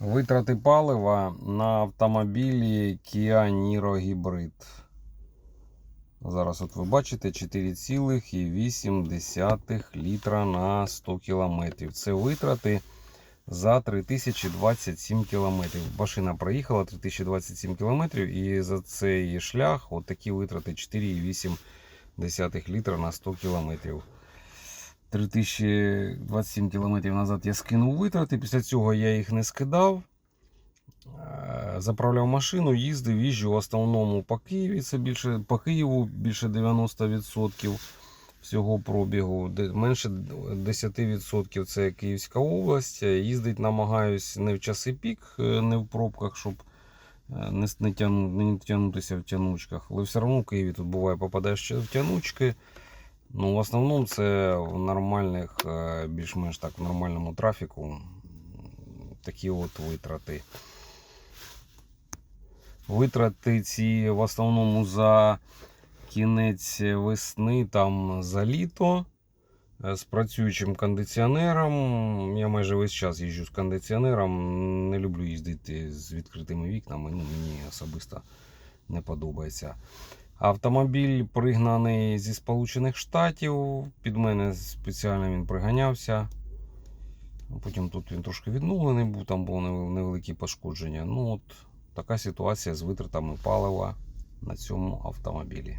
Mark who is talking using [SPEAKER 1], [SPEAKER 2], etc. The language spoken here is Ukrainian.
[SPEAKER 1] Витрати палива на автомобілі Kia Niro Hybrid. Зараз от ви бачите 4,8 літра на 100 км. Це витрати за 3027 км. Машина проїхала 3027 км і за цей шлях от такі витрати 4,8 літра на 100 км. 3027 км назад я скинув витрати. Після цього я їх не скидав. Е, Заправляв машину, їздив, їжджу в основному по Києві. Це більше по Києву більше 90% всього пробігу. Менше 10% це Київська область. Їздить намагаюсь не в часи пік, е, не в пробках, щоб е, не, не, тяну, не тягнутися в тянучках. Але все одно в Києві тут буває попадаєш в тянучки. Ну, в основному це в нормальних, е, більш-менш так, в нормальному трафіку такі от витрати. Витрати ці в основному за кінець весни, там за літо е, з працюючим кондиціонером. Я майже весь час їжджу з кондиціонером. Не люблю їздити з відкритими вікнами. Ну, мені особисто не подобається. Автомобіль пригнаний зі Сполучених Штатів. Під мене спеціально він приганявся. Потім тут він трошки відновлений був, там було невеликі пошкодження. Ну от така ситуація з витратами палива на цьому автомобілі.